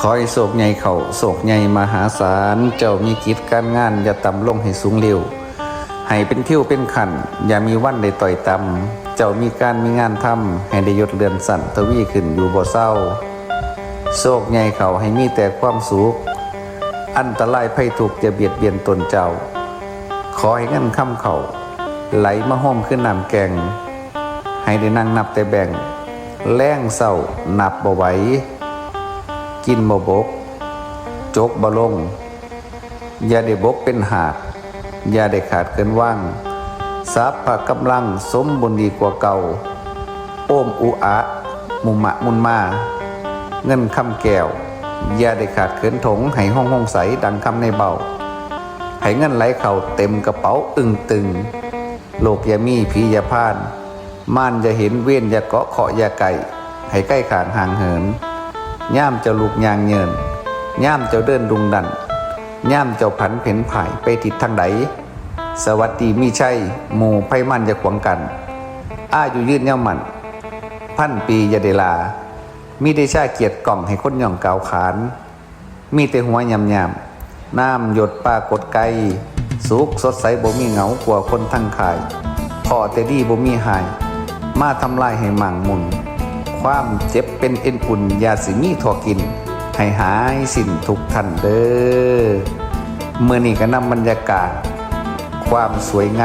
ขอให้โศกใหญ่เขาโศกใหญ่มหาศาล เจ้ามีกิจการงาน อย่าต่ำลงให้สูงเร็ว ให้เป็นเที่ยวเป็นขัน อย่ามีวันได้ต่อยต่ำ เจ้ามีการมีงานทำให้ได้ยศเรือนสั่นทวีขึ้นอยู่บ่เศร้า โศกใหญ่เขาให้มีแต่ความสุข อันตรายภัยถูกจะเบียดเบียนตนเจ้า ขอให้เงินคำเขาไหลมาห้อมขึ้นน้ำแกง ให้ได้นั่งนับแต่แบ่งแล้งเศร้านับบ่ไหว กินบ่บก จกบ่ลง อย่าได้บกเป็นหาด อย่าได้ขาดเกินว่างทรัพกำลังสมบุญดีกว่าเก่า โอ้มอุอะมุมะมุนมา เงินคำแก้ว อย่าได้ขาดเขินถงให้ห้องห้องใสดังคำในเบาให้เงินไหลเข่าเต็มกระเป๋าอึงตึง โลกยามีผียาพาน ม่านอย่าเห็นเว้นยาเกาะเคาะยาไก่ ให้ใกล้ขางห่างเหิน ย่ามเจ้าลูกยางเยินย่ามเจ้าเดินดุงดันย่ามเจ้าผันเพ่นผ่ายไปทิศทางใดสวัสดีมีชัยหมู่ไพมันอย่าขวางกัน อาอยู่ยืนเย่ามัน พันปีอย่าได้ลา มีได้ชาเกียรติกล่องให้คนย่องเกาวขาน มีแต่หัวยำยำน้ำหยดปลากดไกสุกสดใสบ่มีเหงากว่าคนทั้งขายพอแต่ดีบ่มีหาย มาทำลายให้หมั่งมุน ความเจ็บเป็นเอ็นอุ่นยาสิมีทอกิน ให้หายสิ้นทุกท่านเด้อเมื่อนี้ก็นำบรรยากาศ ความสวยงาม